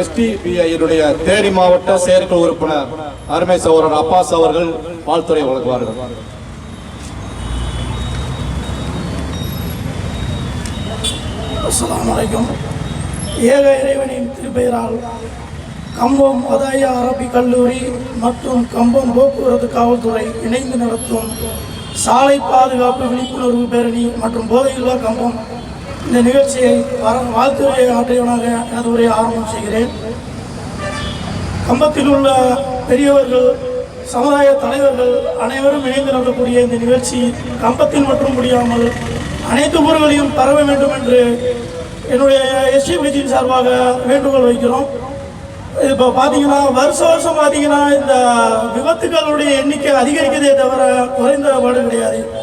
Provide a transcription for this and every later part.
எஸ்டிபிஐயினுடைய தேனி மாவட்ட செயற்குழு உறுப்பினர் அருமை சகோதரர் அப்பாஸ் அவர்கள் வாழ்த்துறை வழங்குவார்கள். அஸ்ஸலாமு அலைக்கும். ஏக இறைவனின் திருப்பெயரால் கம்பம் மதாய அரபிக் கல்லூரி மற்றும் கம்பம் போக்குவரத்து காவல்துறை இணைந்து நடத்தும் சாலை பாதுகாப்பு விழிப்புணர்வு பேரணி மற்றும் போதையில்லா கம்பம் இந்த நிகழ்ச்சியை வர- வாழ்த்துரை ஆற்றியவனாக எனது உரையை ஆரம்பம் செய்கிறேன். கம்பத்தில் உள்ள பெரியவர்கள் சமுதாய தலைவர்கள் அனைவரும் இணைந்து நடக்கக்கூடிய இந்த நிகழ்ச்சி கம்பத்தில் மட்டும் முடியாமல் அனைத்து ஊர்களையும் பரவ வேண்டும் என்று என்னுடைய எஸ்டி கட்சியின் சார்பாக வேண்டுகோள் வைக்கிறோம். இப்போ பார்த்தீங்கன்னா வருஷ வருஷம் பார்த்தீங்கன்னா இந்த விபத்துகளுடைய எண்ணிக்கை அதிகரிக்கிறதே தவிர குறைந்த பாடு கிடையாது.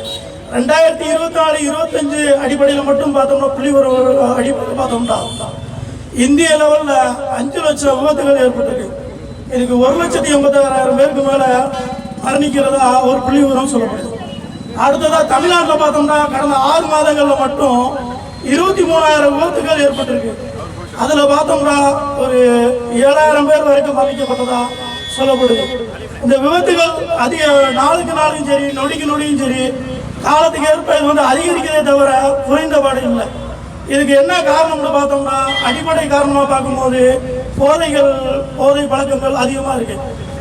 ரெண்டாயிரத்தி இருபத்தி நாலு இருபத்தஞ்சு அடிப்படையில் மட்டும் பார்த்தோம்னா புள்ளி ஒரு அடிப்படையில் பார்த்தோம்னா இந்திய லெவலில் அஞ்சு லட்சம் விபத்துகள் ஏற்பட்டிருக்கு. இதுக்கு ஒரு லட்சத்தி எண்பத்தாறாயிரம் பேருக்கு மேலே மரணிக்கிறதா ஒரு புள்ளி விவரம் சொல்லப்படுது. அடுத்ததாக தமிழ்நாட்டில் பார்த்தோம்னா கடந்த ஆறு மாதங்களில் மட்டும் இருபத்தி மூணாயிரம் விபத்துகள் ஏற்பட்டிருக்கு. அதில் பார்த்தோம்னா ஒரு ஏழாயிரம் பேர் வரைக்கும் பாதிக்கப்பட்டதா சொல்லப்படுது. இந்த விபத்துகள் அதிக நாளுக்கு நாளும் சரி நொடிக்கு நொடியும் சரி காலத்துக்கு ஏற்ப இது வந்து அதிகரிக்கிறதே தவிர குறைந்தபாடு இல்லை. இதுக்கு என்ன காரணம்னு பார்த்தோம்னா அடிப்படை காரணமாக பார்க்கும்போது போதைகள் போதை பழக்கங்கள் அதிகமாக இருக்கு.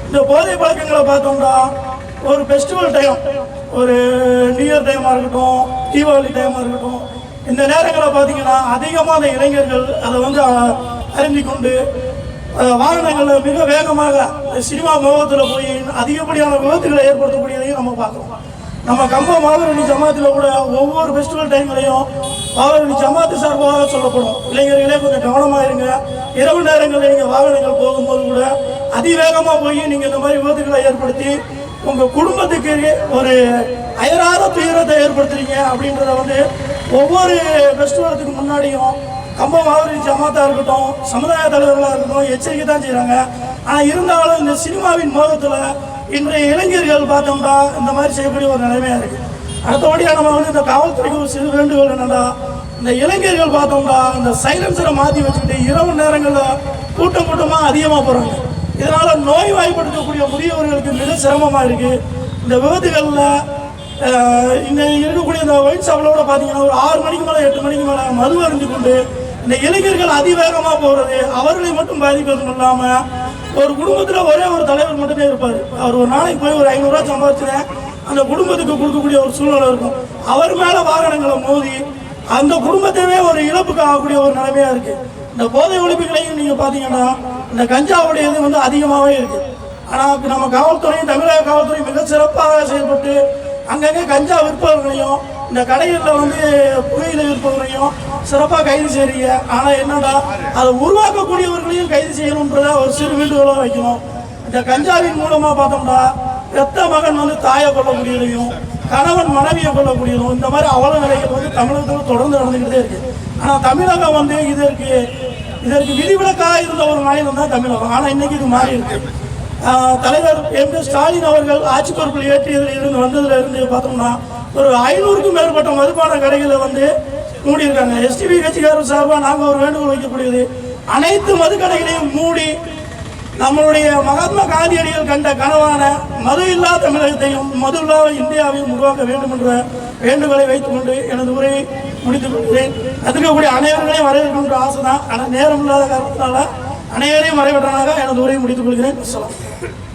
இந்த போதை பழக்கங்களை பார்த்தோம்னா ஒரு ஃபெஸ்டிவல் டைம் ஒரு நியூ இயர் டைமாக இருக்கட்டும் தீபாவளி டைமாக இருக்கட்டும் இந்த நேரங்களில் பார்த்தீங்கன்னா அதிகமான இளைஞர்கள் அதை வந்து அறிந்து கொண்டு வாகனங்களில் மிக வேகமாக சினிமா முகத்தில் போய் அதிகப்படியான விபத்துகளை ஏற்படுத்தக்கூடியதையும் நம்ம பார்க்குறோம். நம்ம கம்பம் மாவரணி ஜமாத்தில் கூட ஒவ்வொரு ஃபெஸ்டிவல் டைம்லையும் மாவரணி ஜமாத்து சார்பாக சொல்லப்படும். இளைஞர்களே கொஞ்சம் கவனமாக இருங்க. இரவு நேரங்களில் நீங்கள் வாகனங்கள் போகும்போது கூட அதிவேகமாக போய் நீங்கள் இந்த மாதிரி விபத்துகளை ஏற்படுத்தி உங்கள் குடும்பத்துக்கு ஒரு அயராத துயரத்தை ஏற்படுத்துறீங்க அப்படின்றத வந்து ஒவ்வொரு ஃபெஸ்டிவலுக்கு முன்னாடியும் கம்பம் மாவரி ஜமாத்தாக இருக்கட்டும் சமுதாய தலைவர்களாக இருக்கட்டும் எச்சரிக்கை தான் செய்கிறாங்க ஆனால் இருந்தாலும் இந்த சினிமாவின் மோகத்தில் இன்றைய இளைஞர்கள் பார்த்தோம்னா இந்த மாதிரி செய்யக்கூடிய ஒரு நிலைமையாக இருக்குது அடுத்தபடியாக நம்ம வந்து இந்த காவல்துறைக்கு ஒரு சிறு வேண்டுகோள் என்னென்னா இந்த இளைஞர்கள் பார்த்தோம்னா இந்த சைலன்சரை மாற்றி வச்சுக்கிட்டு இரவு நேரங்களில் கூட்டம் கூட்டமாக அதிகமாக போகிறாங்க இதனால் நோய் வாய்ப்படுத்தக்கூடிய முதியவர்களுக்கு மிக சிரமமாக இருக்குது இந்த விபத்துகளில் இங்கே இந்த இருக்கக்கூடிய இந்த ஒயின் ஷாப்பிலோட பார்த்தீங்கன்னா ஒரு ஆறு மணிக்கு மேலே எட்டு மணிக்கு மேலே மது அறிஞ்சு கொண்டு இந்த இளைஞர்கள் அதிவேகமாக போகிறது அவர்களை மட்டும் பாதிப்பதும் இல்லாமல் ஒரு குடும்பத்தில் ஒரே ஒரு தலைவர் மட்டுமே இருப்பார். அவர் ஒரு நாளைக்கு போய் ஒரு ஐநூறுரூவா சம்பாதிச்சுனேன் அந்த குடும்பத்துக்கு கொடுக்கக்கூடிய ஒரு சூழ்நிலை இருக்கும். அவர் மேலே வாகனங்களை மோதி அந்த குடும்பத்தையே ஒரு இழப்புக்கு ஆகக்கூடிய ஒரு நிலைமையாக இருக்குது இந்த போதை ஒழிப்புகளையும் நீங்கள் பார்த்தீங்கன்னா இந்த கஞ்சாவுடைய இது வந்து அதிகமாகவே இருக்குது ஆனால் நம்ம காவல்துறையும் தமிழக காவல்துறையும் மிக சிறப்பாக செயல்பட்டு அங்கங்கே கஞ்சா விற்பவர்களையும் இந்த கடைகளில் வந்து புகையிலை விற்பவர்களையும் சிறப்பாக கைது செய்றீங்க. ஆனால் என்னடா அதை உருவாக்கக்கூடியவர்களையும் கைது செய்யணுன்றத ஒரு சிறு வீடுகளாக வைக்கணும். இந்த கஞ்சாவின் மூலமாக பார்த்தோம்னா பெத்த மகன் வந்து தாயை கொள்ளக்கூடியதையும் கணவன் மனைவியை கொள்ளக்கூடியதும் இந்த மாதிரி அவல நிலைகள் வந்து தமிழகத்தில் தொடர்ந்து நடந்துக்கிட்டே இருக்குது ஆனால் தமிழகம் வந்து இதற்கு இதற்கு விதிவிலக்காக இருந்த ஒரு மாநிலம் தான் தமிழகம். ஆனால் இன்னைக்கு இது மாறி இருக்கு. தலைவர் எம். கே ஸ்டாலின் அவர்கள் ஆட்சி பொறுப்பில் ஏற்றியதில் இருந்து வந்ததுல இருந்து பார்த்தோம்னா ஒரு ஐநூறுக்கும் மேற்பட்ட மதுபான கடைகளை வந்து மூடியிருக்காங்க எஸ்டிபி கட்சிக்காரர் சார்பாக நாங்கள் ஒரு வேண்டுகோள் வைக்கக்கூடியது. அனைத்து மதுக்கடைகளையும் மூடி நம்மளுடைய மகாத்மா காந்தியடிகள் கண்ட கனவான மது இல்லா தமிழகத்தையும் மது இல்லாத இந்தியாவையும் உருவாக்க வேண்டும் என்ற வேண்டுகோளை வைத்துக்கொண்டு எனது உரையை முடித்துக் கொள்கிறேன். அதிர்க்கக்கூடிய அனைவர்களையும் வரவேற்கின்ற ஆசை தான் ஆனால் நேரம் இல்லாத காரணத்தினால அனைவரையும் வரவேற்றனாக எனது உரையை முடித்துக் கொள்கிறேன். சொல்லலாம்